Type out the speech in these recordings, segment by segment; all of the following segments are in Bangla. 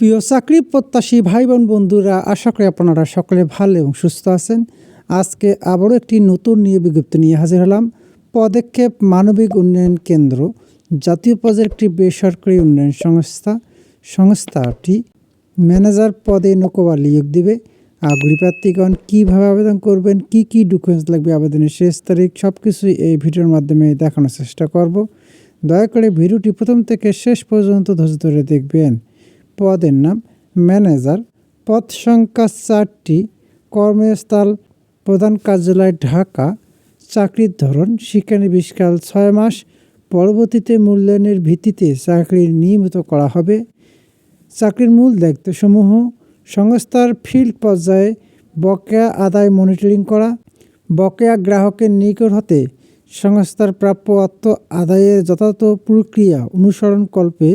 প্রিয় চাকরি প্রত্যাশী ভাই বোন বন্ধুরা, আশা করি আপনারা সকলে ভালো এবং সুস্থ আছেন। আজকে আবারও একটি নতুন নিয়ে বিজ্ঞপ্তি নিয়ে হাজির হলাম। পদক্ষেপ মানবিক উন্নয়ন কেন্দ্র, জাতীয় পর্যায়ের একটি বেসরকারি উন্নয়ন সংস্থা, সংস্থাটি ম্যানেজার পদে নৌকোবা নিয়োগ দিবে। আগ্রহী প্রার্থীগণ কীভাবে আবেদন করবেন, কি কি ডকুমেন্টস লাগবে, আবেদনের শেষ তারিখ সব কিছুই এই ভিডিওর মাধ্যমে দেখানোর চেষ্টা করব। দয়া করে ভিডিওটি প্রথম থেকে শেষ পর্যন্ত ধৈর্য ধরে দেখবেন। পদের নাম ম্যানেজার। পদ সংখ্যা চারটি। কর্মস্থল প্রধান কার্যালয় ঢাকা। চাকরির ধরন শিক্ষানবিষ্কাল ছয় মাস। পরবর্তীতে মূল্যায়নের ভিত্তিতে চাকরি নিয়মিত করা হবে। চাকরির মূল দায়িত্বসমূহ সংস্থার ফিল্ড পর্যায়ে বকেয়া আদায় মনিটরিং করা। বকেয়া গ্রাহকের নিকট হতে সংস্থার প্রাপ্য অর্থ আদায়ের যথাযথ প্রক্রিয়া অনুসরণ কল্পে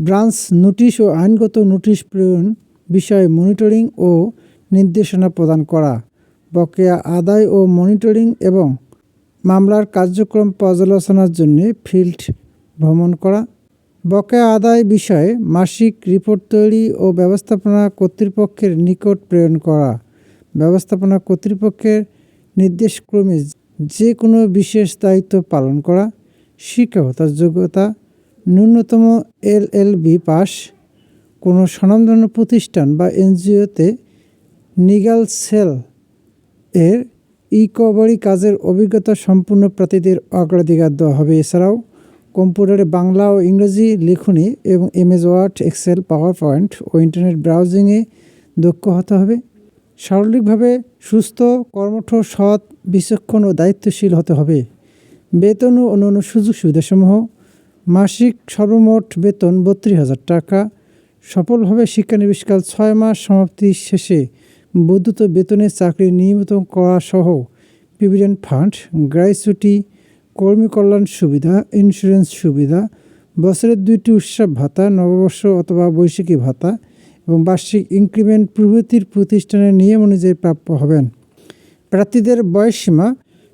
ব্রাঞ্চ নোটিশ ও আইনগত নোটিশ প্রেরণ বিষয়ে মনিটরিং ও নির্দেশনা প্রদান করা, বকেয়া আদায় ও মনিটরিং এবং মামলার কার্যক্রম পর্যালোচনার জন্য ফিল্ড ভ্রমণ করা, বকেয়া আদায় বিষয়ে মাসিক রিপোর্ট তৈরি ও ব্যবস্থাপনা কর্তৃপক্ষের নিকট প্রেরণ করা, ব্যবস্থাপনা কর্তৃপক্ষের নির্দেশক্রমে যে কোনো বিশেষ দায়িত্ব পালন করা শিক্ষকতার যোগ্যতা ন্যূনতম এল এল বি পাস কোনো স্বনামধন্য প্রতিষ্ঠান বা এনজিওতে নিগাল সেল এর ইকোভারি কাজের অভিজ্ঞতা সম্পূর্ণ প্রার্থীদের অগ্রাধিকার দেওয়া হবে। এছাড়াও কম্পিউটারে বাংলা ও ইংরেজি লিখনি এবং MS word, Excel power point ও ইন্টারনেট ব্রাউজিংয়ে দক্ষ হতে হবে। শারীরিকভাবে সুস্থ, কর্মঠ, সৎ, বিচক্ষণ ও দায়িত্বশীল হতে হবে। বেতন ও অন্যান্য সুযোগ সুবিধাসমূহ মাসিক সর্বমোট বেতন বত্রিশ হাজার টাকা। সফলভাবে শিক্ষানবিষ্কাল ছয় মাস সমাপ্তি শেষে বৈদ্যুত বেতনে চাকরি নিয়মিত করা সহ প্রভিডেন্ট ফান্ড গ্রাইচুটি কর্মী কল্যাণ সুবিধা ইন্স্যুরেন্স সুবিধা বছরের দুইটি উৎসব ভাতা, নববর্ষ অথবা বৈশাখী ভাতা এবং বার্ষিক ইনক্রিমেন্ট প্রভৃতির প্রতিষ্ঠানের নিয়ম অনুযায়ী প্রাপ্য হবেন। প্রার্থীদের বয়সসীমা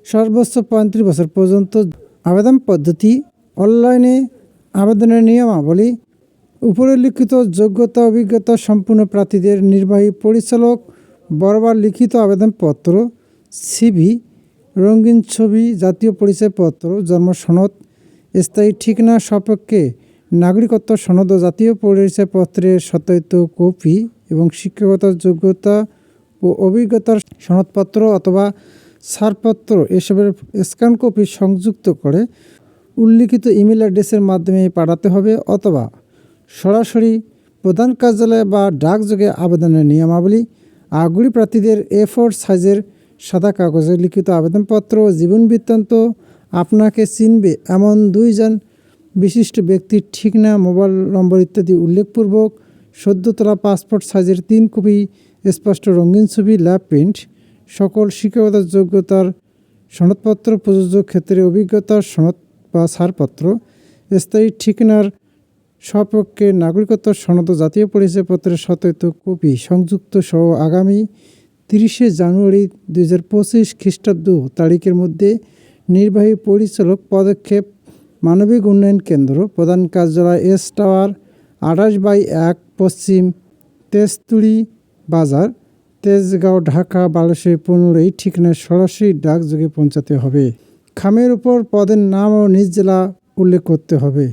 সর্বোচ্চ পঁয়ত্রিশ বছর পর্যন্ত আবেদন পদ্ধতি অনলাইনে আবেদনের নিয়মাবলী, উপরে লিখিত যোগ্যতা, অভিজ্ঞতা সম্পূর্ণ প্রার্থীদের নির্বাহী পরিচালক, বরাবর লিখিত আবেদনপত্র, সিভি, রঙিন ছবি, জাতীয় পরিচয়পত্র, জন্ম সনদ, স্থায়ী ঠিকানা সপক্ষে নাগরিকত্ব সনদ ও জাতীয় পরিচয়পত্রের সত্যায়িত কপি এবং শিক্ষাগত যোগ্যতা ও অভিজ্ঞতার সনদপত্র অথবা ছাড়পত্র এসবের স্ক্যান কপি সংযুক্ত করে উল্লিখিত ইমেল অ্যাড্রেসের মাধ্যমে পাঠাতে হবে অথবা সরাসরি প্রধান কার্যালয়ে বা ডাকযোগে আবেদনের নিয়মাবলী, আগ্রহী প্রার্থীদের এ ফোর সাইজের সাদা কাগজে লিখিত আবেদনপত্র, জীবন বৃত্তান্ত, আপনাকে চিনবে এমন দুইজন বিশিষ্ট ব্যক্তির ঠিকানা মোবাইল নম্বর ইত্যাদি উল্লেখপূর্বক সদ্য তোলা পাসপোর্ট সাইজের তিন কপি, স্পষ্ট রঙিন ছবি, ল্যাব প্রিন্ট, সকল শিক্ষকতার যোগ্যতার সনদপত্র, প্রযোজ্য ক্ষেত্রে অভিজ্ঞতার সনদ বা ছাড়পত্র। স্থায়ী ঠিকানার সপক্ষে নাগরিকত্ব সনদ জাতীয় পরিচয়পত্রের সত্যায়িত কপি সংযুক্ত সহ আগামী তিরিশে জানুয়ারি দুই হাজার পঁচিশ খ্রিস্টাব্দ তারিখের মধ্যে নির্বাহী পরিচালক পদক্ষেপ মানবিক উন্নয়ন কেন্দ্র প্রধান কার্যালয় এস টাওয়ার আঠাশ বাই এক পশ্চিম তেজতুড়ি বাজার, তেজগাঁও, ঢাকা বারোশো পনেরো এই ঠিকানায় সরাসরি ডাকযোগে পৌঁছাতে হবে। খামের উপর পদের নাম ও নিজ জেলা উল্লেখ করতে হবে।